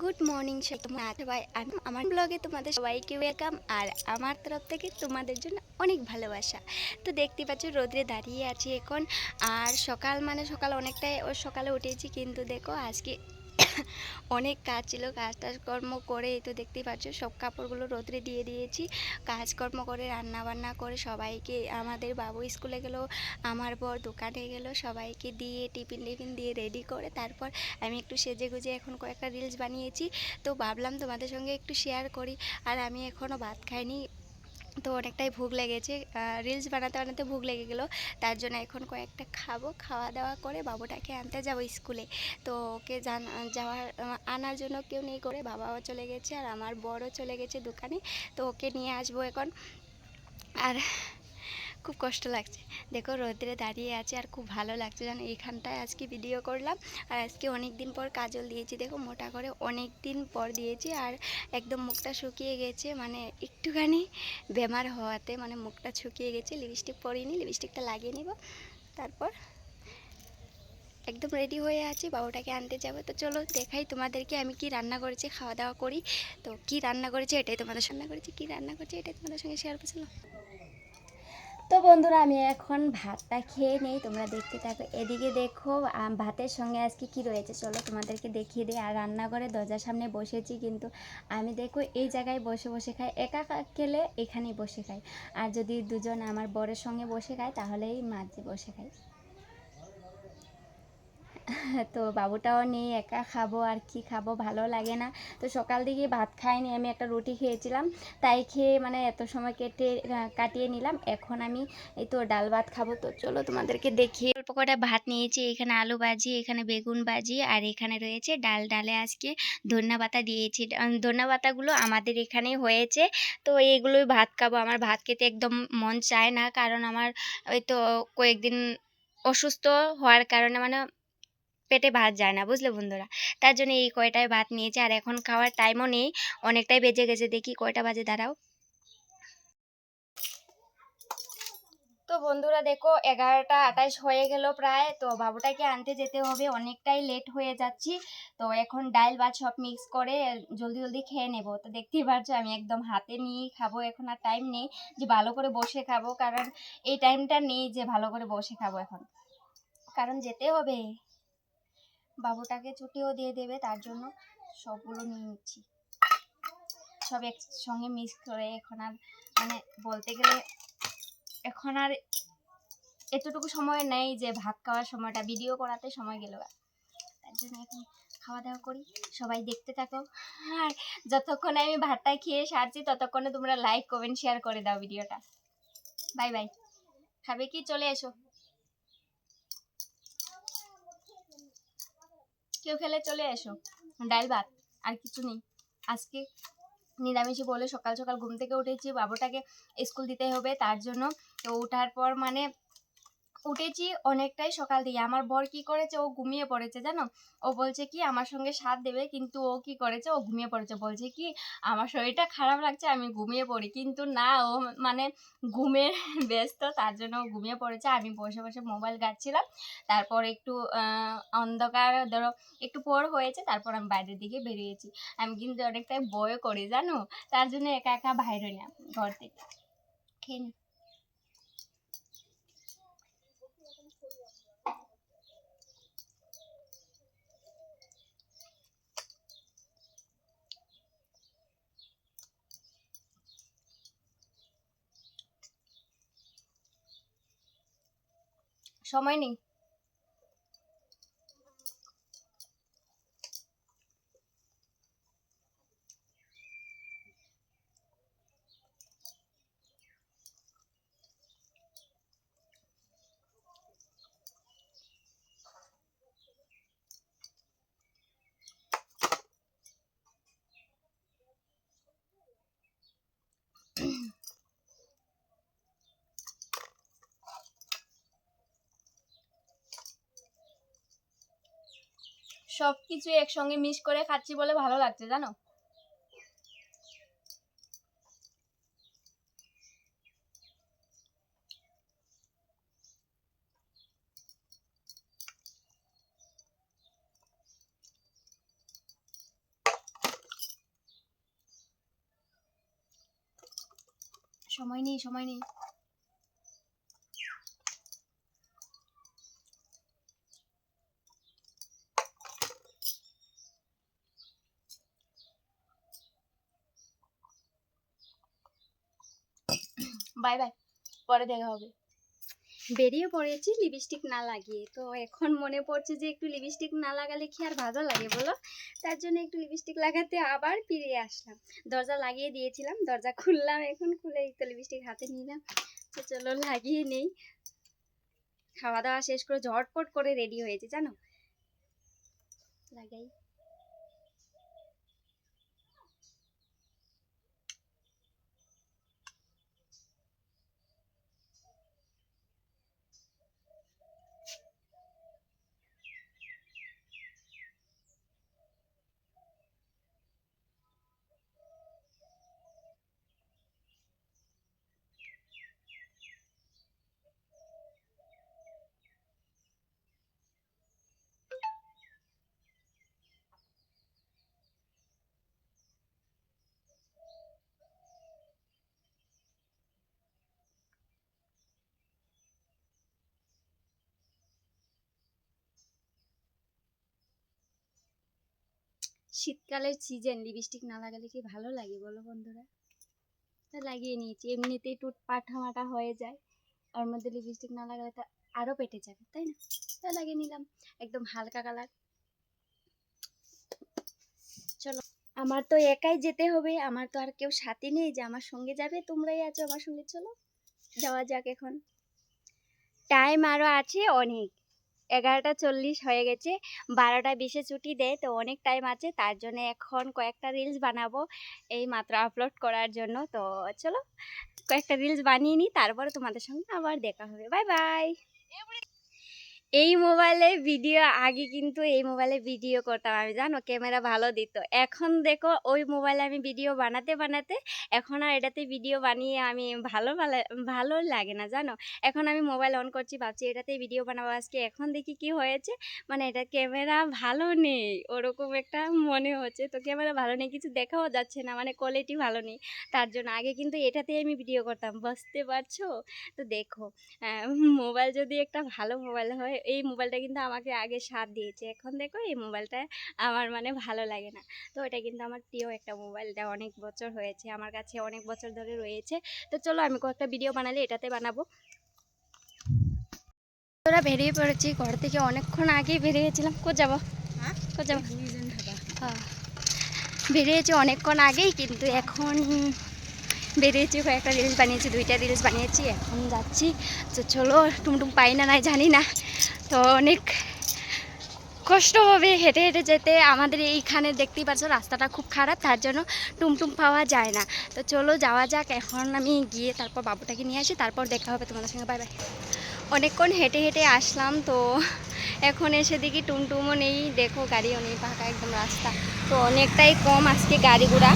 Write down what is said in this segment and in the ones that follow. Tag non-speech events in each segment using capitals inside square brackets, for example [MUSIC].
Good morning সবাই, আমি আমার ব্লগে তোমাদের সবাইকে ওয়েলকাম আর আমার তরফ থেকে তোমাদের জন্য অনেক ভালোবাসা। তো দেখতে পাচ্ছ, রোদ্রে দাঁড়িয়ে আছি এখন, আর সকাল মানে সকাল অনেকটাই, ও সকালে উঠেছি, কিন্তু দেখো আজকে অনেক কাজ ছিল কাজ টাজকর্ম করে, এই তো দেখতেই পাচ্ছ, সব কাপড়গুলো রোদ্রে দিয়ে দিয়েছি। কাজকর্ম করে রান্না বান্না করে সবাইকে, আমাদের বাবু স্কুলে গেল, আমার বর দোকানে গেল, সবাইকে দিয়ে টিফিন টিফিন দিয়ে রেডি করে তারপর আমি একটু সেজে গুজে এখন কয়েকটা রিলস বানিয়েছি। তো ভাবলাম তোমাদের সঙ্গে একটু শেয়ার করি। আর আমি এখনও ভাত খাইনি তো অনেকটাই ভোগ লেগেছে। রিলস বানাতে বানাতে ভোগ লেগে গেলো। তার জন্য এখন কয়েকটা খাব। খাওয়া দাওয়া করে বাবুটাকে আনতে যাব স্কুলে। তো ওকে জান, যাওয়ার, আনার জন্য কেউ নেই করে বাবাও চলে গেছে আর আমার বড়ও চলে গেছে দোকানে। তো ওকে নিয়ে আসব এখন। আর খুব কষ্ট লাগছে। দেখো রোদ্রে দাঁড়িয়ে আছে আর খুব ভালো লাগছে। জানো, এইখানটায় আজকে ভিডিও করলাম। আর আজকে অনেক দিন পর কাজল দিয়েছি। দেখো, মোটা করে অনেক দিন পর দিয়েছি আর একদম মুখটা শুকিয়ে গেছে। মানে একটুখানি বেমার হওয়াতে মানে মুখটা শুকিয়ে গেছে। লিপস্টিক পরিনি লিপস্টিকটা লাগিয়ে নিব। তারপর একদম রেডি হয়ে আছি। বাবুটাকে আনতে যাব। তো চলো, দেখাই তোমাদেরকে আমি কি রান্না করেছি, খাওয়া দাওয়া করি। তো কি রান্না করেছি, এটাই তোমাদের সামনে করেছি। কি রান্না করেছি, এটাই তোমাদের সঙ্গে শেয়ার করছিলাম তো বন্ধুরা, আমি এখন ভাতটা খেয়ে নেই। তোমরা দেখতে থাকো। এদিকে দেখো ভাতের সঙ্গে আজকে কি রয়েছে? চলো তোমাদেরকে দেখিয়ে দিই। আর রান্নাঘরে দরজার সামনে বসেছি কিন্তু আমি দেখো এই জায়গায় বসে বসে খাই। একা খেলে এখানেই বসে খাই। আর যদি দুজন আমার বরের সঙ্গে বসে খায়, তাহলেই মাঝে বসে খাই। তো বাবুটাও নেই একা খাব আর কি খাব ভালো লাগে না। তো সকাল দিকে ভাত খাইনি আমি একটা রুটি খেয়েছিলাম। তাই খেয়ে মানে এত সময় কেটে কাটিয়ে নিলাম। এখন আমি এই তো ডাল ভাত খাব। তো চলো তোমাদেরকে দেখিয়ে অল্প কটা ভাত নিয়েছি এখানে আলু ভাজি এখানে বেগুন ভাজি আর এখানে রয়েছে ডাল। ডালে আজকে ধন্যা পাতা দিয়েছি। উম, ধন্যা পাতাগুলো আমাদের এখানেই হয়েছে। তো এইগুলোই ভাত খাব। আমার ভাত খেতে একদম মন চায় না কারণ আমার ওই তো কয়েকদিন অসুস্থ হওয়ার কারণে মানে পেটে ভাত যায় না, বুঝলে বন্ধুরা? তার জন্য এই কয়টায় ভাত নিয়েছে, আর এখন খাওয়ার টাইমও নেই, অনেকটাই বেজে গেছে। দেখি কয়টা বাজে, দাঁড়াও। তো বন্ধুরা, দেখো, এগারোটা আঠাশ হয়ে গেল প্রায়। তো বাবুটাকে আনতে যেতে হবে, অনেকটাই লেট হয়ে যাচ্ছি। তো এখন ডাল ভাত সব মিক্স করে জলদি জলদি খেয়ে নেব। তো দেখতেই পারছ, আমি একদম হাতে নিয়েই খাব, এখন আর টাইম নেই যে ভালো করে বসে খাব। কারণ এই টাইমটা নেই যে ভালো করে বসে খাব এখন। কারণ যেতে হবে। বাবুটাকে ছুটিও দিয়ে দেবে, তার জন্য সবগুলো নিয়ে নিচ্ছি। সব একসঙ্গে মিক্স করে এখন আর মানে বলতে গেলে এখন আর এতটুকু সময় নেই যে ভাত খাওয়ার সময়টা ভিডিও করাতে সময় গেল। তার জন্য এখন খাওয়া দাওয়া করি। সবাই দেখতে থাকো। আর যতক্ষণে আমি ভাতটা খেয়ে সারছি, ততক্ষণে তোমরা লাইক কমেন্ট শেয়ার করে দাও ভিডিওটা বাই বাই খাবে কি? চলে এসো। কেউ খেলে চলে এসো। ডাল, ভাত, আর কিছু নেই। আজকে নিরামিষে বলে সকাল সকাল ঘুম থেকে উঠেছি, বাবুটাকে স্কুল দিতে হবে, তার জন্য। তো ওঠার পর মানে উঠেছি অনেকটাই সকাল দিয়ে। আমার বর কি করেছে? ও ঘুমিয়ে পড়েছে, জানো? ও বলছে কি, আমার সঙ্গে সাথ দেবে, কিন্তু ও কি করেছে? ও ঘুমিয়ে পড়েছে। বলছে কি, আমার শরীরটা খারাপ লাগছে, আমি ঘুমিয়ে পড়ি। কিন্তু না, ও মানে ঘুমে [LAUGHS] ব্যস্ত, তার জন্য ও ঘুমিয়ে পড়েছে। আমি বসে বসে মোবাইল ঘাটছিলাম। তারপর একটু অন্ধকার, ধরো, একটু পর হয়েছে, তারপর আমি বাইরের দিকে বেরিয়েছি। আমি কিন্তু অনেকটাই বয় করি, জানো? তার জন্য একা একা বাইরে না, ঘর থেকে। খেয়ে সময় নেই। সব কিছু একসঙ্গে মিশ করে খাচ্ছি বলে ভালো লাগছে জানো? সময় নেই সময় নেই। বাই বাই পরে দেখা হবে। বেরিয়ে পড়েছি লিপস্টিক না লাগিয়ে। তো এখন মনে পড়ছে যে একটু লিপস্টিক না লাগালে কি আর ভালো লাগে বলো? তার জন্য একটু লিপস্টিক লাগাতে আবার ফিরে আসলাম। দরজা লাগিয়ে দিয়েছিলাম, দরজা খুললাম এখন, খুলে একটু লিপস্টিক হাতে নিলাম। তো চলো লাগিয়ে নেই। খাওয়া দাওয়া শেষ করে ঝটপট করে রেডি হয়েছে, জানো? লাগাই। শীতকালের সিজন লিপস্টিক না লাগালে কি ভালো লাগে বলো বন্ধুরা? তা লাগিয়ে নিয়েছি, এমনিতেই টুট পাঠা মাটা হয়ে যায়। ওর মধ্যে লিপস্টিক না লাগালে তো আরও পেটে যাবে, তাই না? তা লাগিয়ে নিলাম, একদম হালকা কালার চলো, আমার তো একাই যেতে হবে, আমার তো আর কেউ সাথে নেই যে আমার সঙ্গে যাবে, তোমরাই আছো আমার সঙ্গে, চলো। যাওয়া যাক এখন। টাইম আরও আছে অনেক। এগারোটা চল্লিশ হয়ে গেছে। বারোটা বিশে ছুটি দেয়, তো অনেক টাইম আছে। তার জন্য এখন কয়েকটা রিলস বানাবো এই মাত্র আপলোড করার জন্য। তো চলো, কয়েকটা রিলস বানিয়ে নিই, তারপরে তোমাদের সঙ্গে আবার দেখা হবে। বাই বাই এই মোবাইলে ভিডিও, আগে কিন্তু এই মোবাইলে ভিডিও করতাম আমি, জানো? ক্যামেরা ভালো দিত। এখন দেখো, ওই মোবাইলে আমি ভিডিও বানাতে বানাতে এখন আর এটাতে ভিডিও বানিয়ে আমি ভালো ভালো লাগে না, জানো? এখন আমি মোবাইল অন করছি, ভাবছি এটাতে ভিডিও বানাবো। আজকে এখন দেখি কি হয়েছে। মানে এটা ক্যামেরা ভালো নেই, ওরকম একটা মনে হচ্ছে। তো ক্যামেরা ভালো নেই, কিছু দেখাও যাচ্ছে না মানে কোয়ালিটি ভালো নেই। তার জন্য আগে কিন্তু এটাতেই আমি ভিডিও করতাম, বুঝতে পারছ? তো দেখো মোবাইল যদি একটা ভালো মোবাইল হয় এই মোবাইলটা কিন্তু আমাকে আগে সাথ দিয়েছে। এখন দেখো এই মোবাইলটা আমার মানে ভালো লাগে না। তো এটা কিন্তু আমার প্রিয় একটা মোবাইল। এটা অনেক বছর হয়েছে আমার কাছে অনেক বছর ধরে রয়েছে। তো চলো আমি কয়েকটা ভিডিও বানালে এটাতে বানাবো। তোরা বেরিয়ে পড়েছি ঘর থেকে অনেকক্ষণ আগেই বেরিয়েছিলাম। কো যাব? হ্যাঁ? কো যাব? হ্যাঁ। বেরিয়েছি অনেকক্ষণ আগেই কিন্তু এখন বেরিয়েছি, কয়েকটা রিলস বানিয়েছি, দুইটা রিলস বানিয়েছি, এখন যাচ্ছি। তো চলো, টুমটুম পাই না, নাই জানি না। তো অনেক কষ্ট হবে হেঁটে হেঁটে যেতে। আমাদের এইখানে দেখতেই পারছ রাস্তাটা খুব খারাপ, তার জন্য টুমটুম পাওয়া যায় না। তো চলো, যাওয়া যাক, এখন আমি গিয়ে তারপর বাবুটাকে নিয়ে আসি, তারপর দেখা হবে তোমাদের সঙ্গে। Bye bye. অনেকক্ষণ হেঁটে হেঁটে আসলাম, তো এখন এসে দেখি টুমটুমও নেই। দেখো, গাড়িও নেই, ফাঁকা একদম রাস্তা। তো অনেকটাই কম আজকে গাড়ি ঘোড়া।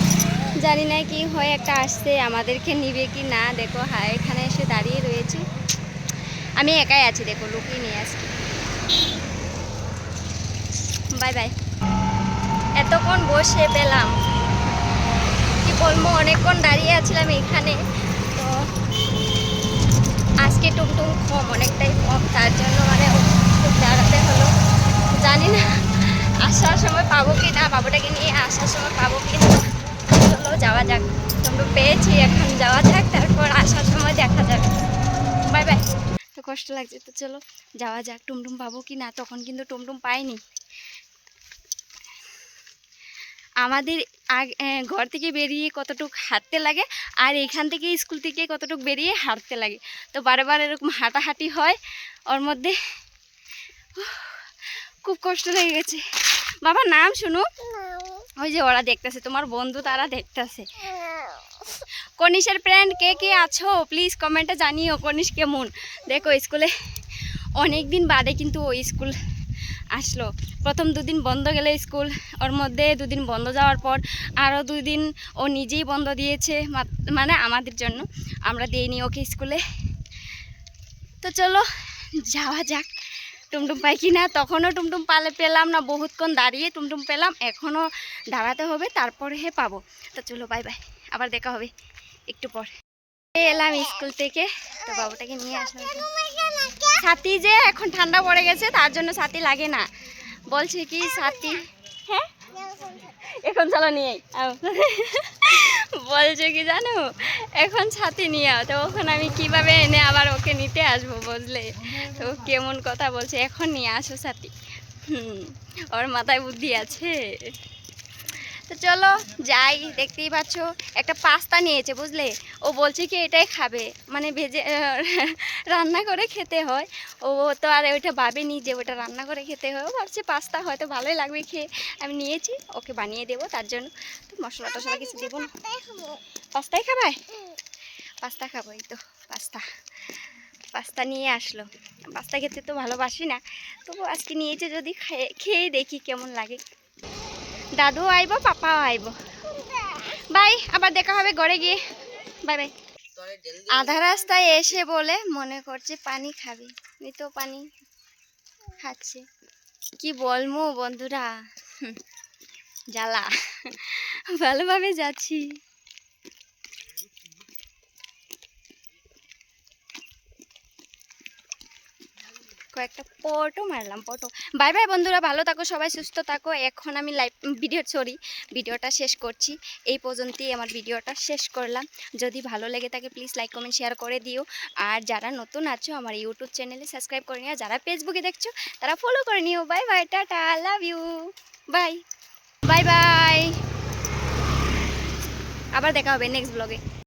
জানি না কি হয় একটা আসছে, আমাদেরকে নিবে কি না? দেখো হ্যাঁ এখানে এসে দাঁড়িয়ে রয়েছি। আমি একাই আছি, দেখো, লুকিয়ে নিয়ে আসছি। Bye bye. এতক্ষণ বসে পেলাম। কি বলব, অনেকক্ষণ দাঁড়িয়ে আছিলাম এখানে। তো আজকে টুমটুম কম, অনেকটাই কম। তার জন্য মানে খুব দাঁড়াতে হলো। জানি না, আসার সময় পাবো কি না বাবুটাকে নিয়ে আসার সময় পাবো কি না। যাওয়া যাক। টুমটুম পেয়েছি, এখন যাওয়া যাক, তারপর আসার সময় দেখা যাবে। বাই বাই তো কষ্ট লাগছে, তো চলো, যাওয়া যাক। টুমটুম পাবো কি না, তখন কিন্তু টুমটুম পাইনি আমাদের ঘর থেকে বেরিয়ে কতটুক হাঁটতে লাগে, আর এখান থেকে স্কুল থেকে কতটুক বেরিয়ে হাঁটতে লাগে। তো বারবার এরকম হাঁটাহাঁটি হয়, ওর মধ্যে। খুব কষ্ট লেগে গেছে। বাবা, নাম শুনো। ওই যে ওরা দেখতেছে, তোমার বন্ধু তারা দেখতেছে। কনিশের ফ্রেন্ড কে কে আছো? প্লিজ কমেন্টে জানিও কনিশ কেমন। দেখো, স্কুলে অনেক দিন বাদে কিন্তু ওই স্কুল আসলো। প্রথম দুদিন বন্ধ গেলে স্কুল, ওর মধ্যে দুদিন বন্ধ যাওয়ার পর আরও দুই দিন ও নিজেই বন্ধ দিয়েছে মানে আমাদের জন্য। আমরা দিইনি ওকে স্কুলে। তো চলো, যাওয়া যাক। টুমটুম পাই কি না তখনও টুমটুম পালে পেলাম না, বহুতক্ষণ দাঁড়িয়ে টুমটুম পেলাম এখনও দাঁড়াতে হবে তারপরে হে পাবো। তো চলো বাই বাই আবার দেখা হবে, একটু পর। এলাম স্কুল থেকে, তো বাবুটাকে নিয়ে আসলাম ছাতি যে এখন ঠান্ডা পড়ে গেছে, তার জন্য সাথী লাগে না। বলছে কি সাথী হ্যাঁ? এখন চলো নিয়ে। বলছে কি জানো? এখন ছাতি নিয়ে আও। তো ওখানে আমি কীভাবে এনে আবার ওকে নিতে আসব বুঝলে? তো কেমন কথা বলছে, এখন নিয়ে আসো ছাতি। হুম, ওর মাথায় বুদ্ধি আছে। তো চলো যাই, দেখতেই পাচ্ছ, একটা পাস্তা নিয়েছে, বুঝলে? ও বলছে কি এটাই খাবে। মানে ভেজে [LAUGHS] রান্না করে খেতে হয়। ও তো আর ওইটা ভাবেনি যে ওটা রান্না করে খেতে হয়। ও ভাবছে পাস্তা হয়তো ভালোই লাগবে খেয়ে। আমি নিয়েছি, ওকে বানিয়ে দেবো তার জন্য। তো মশলা টশলা কিছু দেবো না। পাস্তাই খাবায় পাস্তা খাব এই তো, পাস্তা। পাস্তা নিয়ে আসলো। পাস্তা খেতে তো ভালোবাসি না। তবু আজকে নিয়েছে যদি খেয়ে দেখি কেমন লাগে। দাদু আইব, পাপাও আইব। বাই, আবার দেখা হবে ঘরে গিয়ে। Bye bye. আধা রাস্তায় এসে বলে মনে করছে পানি খাবি। তো পানি খাচ্ছে। কি বলমো বন্ধুরা? জ্বালা। ভালোভাবে যাচ্ছি। কয়েকটা পটো মারলাম পটো বাই বাই বন্ধুরা, ভালো থাকো, সবাই সুস্থ থাকো। এখন আমি লাইভ ভিডিও সরি ভিডিওটা শেষ করছি। এই পর্যন্তই আমার ভিডিওটা শেষ করলাম। যদি ভালো লেগে থাকে প্লিজ লাইক কমেন্ট শেয়ার করে দিও। আর যারা নতুন আছো, আমার ইউটিউব চ্যানেলে সাবস্ক্রাইব করে নিও। যারা ফেসবুকে দেখছ, তারা ফলো করে নিও। Bye bye tata love you bye bye bye আবার দেখা হবে নেক্সট ব্লগে